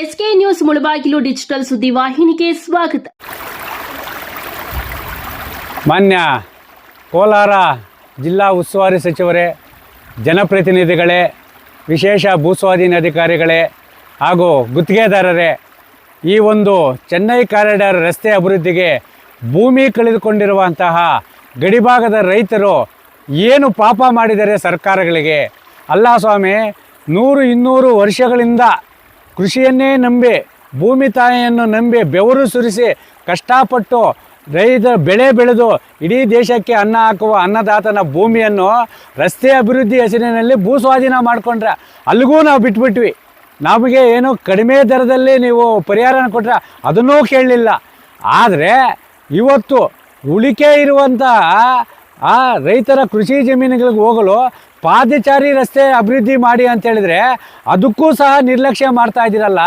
S K news Mulbagal digital ಸುದ್ದಿವಾಹಿನಿಗೆ ಸ್ವಾಗತ. ಮಾನ್ಯ ಕೋಲಾರ ಜಿಲ್ಲಾ ಉಸ್ತುವಾರಿ ಸಚಿವರೇ, ಜನಪ್ರತಿನಿಧಿಗಳೇ, ವಿಶೇಷ ಭೂಸ್ವಾಧೀನ ಅಧಿಕಾರಿಗಳೇ ಹಾಗೂ ಗುತ್ತಿಗೆದಾರರೇ, ಈ ಒಂದು ಚೆನ್ನೈ ಕಾರಿಡಾರ್ ರಸ್ತೆ ಅಭಿವೃದ್ಧಿಗೆ ಭೂಮಿ ಕಳೆದುಕೊಂಡಿರುವಂತಹ ಗಡಿಭಾಗದ ರೈತರು ಏನು ಪಾಪ ಮಾಡಿದರೆ ಸರ್ಕಾರಗಳಿಗೆ? ಅಲ್ಲ ಸ್ವಾಮಿ, ನೂರು ಇನ್ನೂರು ವರ್ಷಗಳಿಂದ ಕೃಷಿಯನ್ನೇ ನಂಬಿ, ಭೂಮಿ ತಾಯಿಯನ್ನು ನಂಬಿ ಬೆವರು ಸುರಿಸಿ ಕಷ್ಟಪಟ್ಟು ರೈತ ಬೆಳೆ ಬೆಳೆದು ಇಡೀ ದೇಶಕ್ಕೆ ಅನ್ನ ಹಾಕುವ ಅನ್ನದಾತನ ಭೂಮಿಯನ್ನು ರಸ್ತೆ ಅಭಿವೃದ್ಧಿ ಹೆಸರಿನಲ್ಲಿ ಭೂ ಸ್ವಾಧೀನ ಮಾಡಿಕೊಂಡ್ರೆ ಅಲ್ಲಿಗೂ ನಾವು ಬಿಟ್ಬಿಟ್ವಿ. ನಮಗೆ ಏನು ಕಡಿಮೆ ದರದಲ್ಲಿ ನೀವು ಪರಿಹಾರನ ಕೊಟ್ಟರೆ ಅದನ್ನೂ ಕೇಳಲಿಲ್ಲ. ಆದರೆ ಇವತ್ತು ಉಳಿಕೆ ಇರುವಂತಹ ಆ ರೈತರ ಕೃಷಿ ಜಮೀನುಗಳಿಗೆ ಹೋಗಲು ಪಾದಚಾರಿ ರಸ್ತೆ ಅಭಿವೃದ್ಧಿ ಮಾಡಿ ಅಂತ ಹೇಳಿದ್ರೆ ಅದಕ್ಕೂ ಸಹ ನಿರ್ಲಕ್ಷ್ಯ ಮಾಡ್ತಾ ಇದ್ದೀರಲ್ಲ.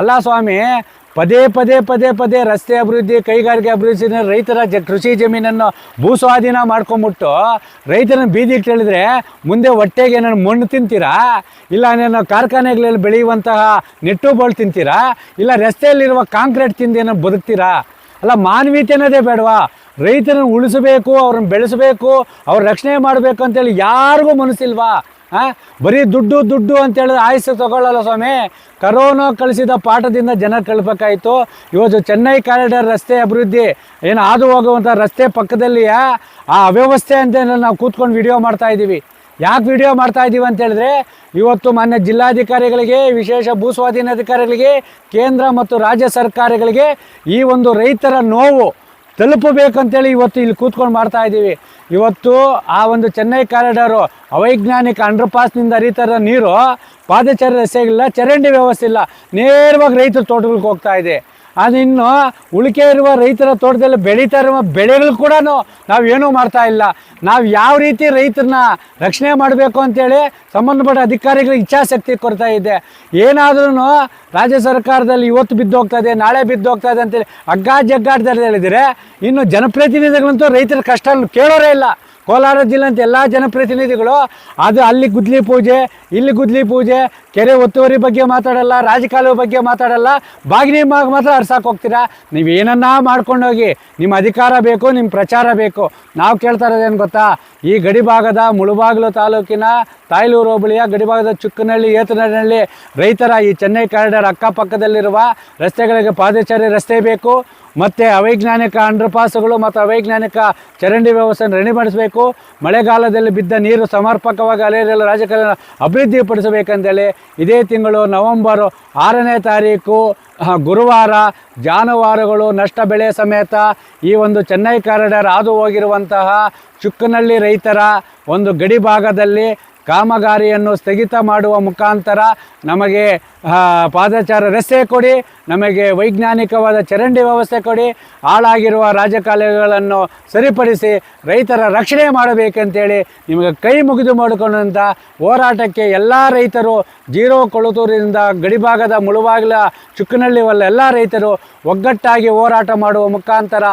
ಅಲ್ಲ ಸ್ವಾಮಿ, ಪದೇ ಪದೇ ಪದೇ ಪದೇ ರಸ್ತೆ ಅಭಿವೃದ್ಧಿ, ಕೈಗಾರಿಕೆ ಅಭಿವೃದ್ಧಿ ರೈತರ ಜ ಕೃಷಿ ಜಮೀನನ್ನು ಭೂ ಸ್ವಾಧೀನ ಮಾಡ್ಕೊಂಬಿಟ್ಟು ರೈತರನ್ನ ಬೀದಿಗೆ ಕೇಳಿದ್ರೆ ಮುಂದೆ ಹೊಟ್ಟೆಗೆ ನಾನು ಮಣ್ಣು ತಿಂತೀರಾ? ಇಲ್ಲ ನಾನು ಕಾರ್ಖಾನೆಗಳಲ್ಲಿ ಬೆಳೆಯುವಂತಹ ನೆಟ್ಟು ಬೋಳ್ ತಿಂತೀರಾ? ಇಲ್ಲ ರಸ್ತೆಯಲ್ಲಿರುವ ಕಾಂಕ್ರೀಟ್ ತಿಂದು ಏನೋ ಬದುಕ್ತೀರಾ? ಅಲ್ಲ ಮಾನವೀಯತೆ ಅನ್ನೋದೇ ಬೇಡವಾ? ರೈತರನ್ನು ಉಳಿಸಬೇಕು, ಅವ್ರನ್ನ ಬೆಳೆಸಬೇಕು, ಅವ್ರ ರಕ್ಷಣೆ ಮಾಡಬೇಕು ಅಂತೇಳಿ ಯಾರಿಗೂ ಮನಸ್ಸಿಲ್ವಾ? ಹಾಂ ಬರೀ ದುಡ್ಡು ದುಡ್ಡು ಅಂತೇಳಿದ್ರೆ ಆಯುಸ್ಸು ತಗೊಳ್ಳಲ್ಲ ಸ್ವಾಮಿ. ಕರೋನಾ ಕಳಿಸಿದ ಪಾಠದಿಂದ ಜನ ಕಳ್ಬೇಕಾಯಿತು. ಇವತ್ತು ಚೆನ್ನೈ ಕಾರಿಡಾರ್ ರಸ್ತೆ ಅಭಿವೃದ್ಧಿ, ಏನು ಹಾದು ಹೋಗುವಂಥ ರಸ್ತೆ ಪಕ್ಕದಲ್ಲಿ ಆ ಅವ್ಯವಸ್ಥೆ ಅಂತ ನಾವು ಕೂತ್ಕೊಂಡು ವಿಡಿಯೋ ಮಾಡ್ತಾ ಇದ್ದೀವಿ. ಯಾಕೆ ವಿಡಿಯೋ ಮಾಡ್ತಾ ಇದ್ದೀವಿ ಅಂತೇಳಿದ್ರೆ, ಇವತ್ತು ಮಾನ್ಯ ಜಿಲ್ಲಾಧಿಕಾರಿಗಳಿಗೆ, ವಿಶೇಷ ಭೂ ಸ್ವಾಧೀನ ಅಧಿಕಾರಿಗಳಿಗೆ, ಕೇಂದ್ರ ಮತ್ತು ರಾಜ್ಯ ಸರ್ಕಾರಗಳಿಗೆ ಈ ಒಂದು ರೈತರ ನೋವು ತಲುಪಬೇಕಂತೇಳಿ ಇವತ್ತು ಇಲ್ಲಿ ಕೂತ್ಕೊಂಡು ಮಾಡ್ತಾ ಇದ್ದೀವಿ. ಇವತ್ತು ಆ ಒಂದು ಚೆನ್ನೈ ಕಾರಿಡಾರು ಅವೈಜ್ಞಾನಿಕ ಅಂಡರ್ ಪಾಸ್ನಿಂದ ಹರಿತಾರ ನೀರು ಪಾದಚಾರಿ ರಸ್ತೆಗಿಲ್ಲ ಚರಂಡಿ ವ್ಯವಸ್ಥೆ ಇಲ್ಲ. ನೇರವಾಗಿ ರೈತರ ತೋಟಗಳಿಗೆ ಹೋಗ್ತಾ ಇದೆ. ಅದು ಇನ್ನು ಉಳಿಕೆ ಇರುವ ರೈತರ ತೋಟದಲ್ಲಿ ಬೆಳೀತಾ ಇರುವ ಬೆಳೆಗಳು ಕೂಡ ನಾವು ಏನೂ ಮಾಡ್ತಾ ಇಲ್ಲ. ನಾವು ಯಾವ ರೀತಿ ರೈತರನ್ನ ರಕ್ಷಣೆ ಮಾಡಬೇಕು ಅಂತೇಳಿ ಸಂಬಂಧಪಟ್ಟ ಅಧಿಕಾರಿಗಳಿಗೆ ಇಚ್ಛಾಶಕ್ತಿ ಕೊಡ್ತಾ ಇದೆ. ಏನಾದ್ರೂ ರಾಜ್ಯ ಸರ್ಕಾರದಲ್ಲಿ ಇವತ್ತು ಬಿದ್ದು ಹೋಗ್ತಾ ಇದೆ, ನಾಳೆ ಬಿದ್ದು ಹೋಗ್ತಾ ಇದೆ ಅಂತೇಳಿ ಹಗ್ಗ ಜಗ್ಗಾಡ್ದಲ್ಲಿ ಹೇಳಿದರೆ ಇನ್ನು ಜನಪ್ರತಿನಿಧಿಗಳಂತೂ ರೈತರ ಕಷ್ಟ ಕೇಳೋರೇ ಇಲ್ಲ. ಕೋಲಾರ ಜಿಲ್ಲೆ ಅಂತ ಎಲ್ಲ ಜನಪ್ರತಿನಿಧಿಗಳು, ಅದು ಅಲ್ಲಿ ಗುದ್ಲಿ ಪೂಜೆ, ಇಲ್ಲಿ ಗುದ್ಲಿ ಪೂಜೆ, ಕೆರೆ ಒತ್ತುವರಿ ಬಗ್ಗೆ ಮಾತಾಡಲ್ಲ, ರಾಜಕಾಲುವೆ ಬಗ್ಗೆ ಮಾತಾಡಲ್ಲ, ಬಾಗಿನಿ ಮಾತ್ರ ಅರ್ಸಕ್ಕೆ ಹೋಗ್ತೀರಾ? ನೀವು ಏನನ್ನ ಮಾಡ್ಕೊಂಡೋಗಿ ನಿಮ್ಮ ಅಧಿಕಾರ ಬೇಕು ನಿಮ್ಮ ಪ್ರಚಾರ ಬೇಕು. ನಾವು ಕೇಳ್ತಾ ಇರೋದೇನು ಗೊತ್ತಾ? ಈ ಗಡಿಭಾಗದ ಮುಳುಬಾಗಿಲು ತಾಲೂಕಿನ ತಾಯ್ಲೂರು ಹೋಬಳಿಯ ಗಡಿಭಾಗದ ಚುಕ್ಕನಹಳ್ಳಿ, ಏತನಹಳ್ಳಿ ರೈತರ ಈ ಚೆನ್ನೈ ಕಾರಿಡಾರ್ ಅಕ್ಕಪಕ್ಕದಲ್ಲಿರುವ ರಸ್ತೆಗಳಿಗೆ ಪಾದಚಾರಿ ರಸ್ತೆ ಬೇಕು. ಮತ್ತು ಅವೈಜ್ಞಾನಿಕ ಅಂಡರ್ ಪಾಸ್ಗಳು ಮತ್ತು ಅವೈಜ್ಞಾನಿಕ ಚರಂಡಿ ವ್ಯವಸ್ಥೆಯನ್ನು ರೆಡಿ ಮಾಡಿಸಬೇಕು. ಮಳೆಗಾಲದಲ್ಲಿ ಬಿದ್ದ ನೀರು ಸಮರ್ಪಕವಾಗಿ ಅಲೆಯಲ್ಲಿ ರಾಜಕಾರಣ ಅಭಿವೃದ್ಧಿಪಡಿಸಬೇಕಂತೇಳಿ ಇದೇ ತಿಂಗಳು ನವೆಂಬರು ಆರನೇ ತಾರೀಕು ಗುರುವಾರ ಜಾನುವಾರುಗಳು ನಷ್ಟ ಬೆಳೆ ಸಮೇತ ಈ ಒಂದು ಚೆನ್ನೈ ಕಾರಿಡಾರ್ ಹಾದು ಹೋಗಿರುವಂತಹ ಚುಕ್ಕನಳ್ಳಿ ರೈತರ ಒಂದು ಗಡಿ ಭಾಗದಲ್ಲಿ ಕಾಮಗಾರಿಯನ್ನು ಸ್ಥಗಿತ ಮಾಡುವ ಮುಖಾಂತರ ನಮಗೆ ಪಾದಚಾರ ರಸ್ತೆ ಕೊಡಿ, ನಮಗೆ ವೈಜ್ಞಾನಿಕವಾದ ಚರಂಡಿ ವ್ಯವಸ್ಥೆ ಕೊಡಿ, ಹಾಳಾಗಿರುವ ರಾಜಕಾಲಗಳನ್ನು ಸರಿಪಡಿಸಿ ರೈತರ ರಕ್ಷಣೆ ಮಾಡಬೇಕಂತೇಳಿ ನಿಮಗೆ ಕೈ ಮುಗಿದು ಮಾಡಿಕೊಂಡಂಥ ಹೋರಾಟಕ್ಕೆ ಎಲ್ಲ ರೈತರು ಜೀರೋ ಕೊಳತೂರಿನಿಂದ ಗಡಿಭಾಗದ ಮುಳುವಾಗಲ ಚುಕ್ಕನಹಳ್ಳಿ ವಲ್ಲ ಎಲ್ಲ ರೈತರು ಒಗ್ಗಟ್ಟಾಗಿ ಹೋರಾಟ ಮಾಡುವ ಮುಖಾಂತರ.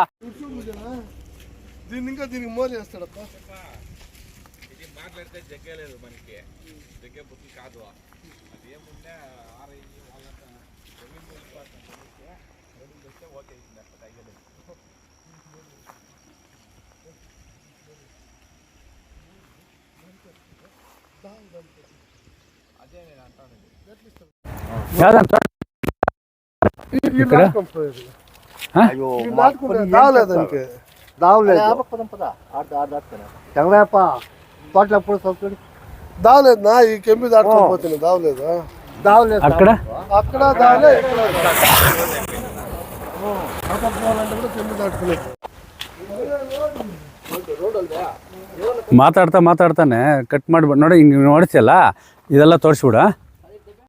ఇది మాట్లాడితే జగ్గే లేదు మనకి జగ్గే బుద్ధి కాదు అది ఏముండే ఆర్ఐ వాళ్ళంతా జమీన్ వెళ్ళిపోతే జమీన్ వస్తే ఓకే అయింది అక్కడ అయ్యలేదు అదే నేను అంటానండి ఇక్కడ అయ్యో దావలేదు దావలేదు పదం పద ఆడ ఆడ దాటుతాను తోటలు ఎప్పుడు చదువుతుంది దావలేదు నా ఈ కెంపి దాటుకోపోతుంది దావలేదు దావలేదు అక్కడ అక్కడ దావలే ఇక్కడ పోవాలంటే కూడా కెంపి దాటుకునేది ಮಾತಾಡ್ತಾ ಮಾತಾಡ್ತಾನೆ ಕಟ್ ಮಾಡಿ ನೋಡಿ ಹಿಂಗೆ ನೋಡಿಸ್ಯಲ್ಲ ಇದೆಲ್ಲ ತೋರಿಸ್ಬಿಡ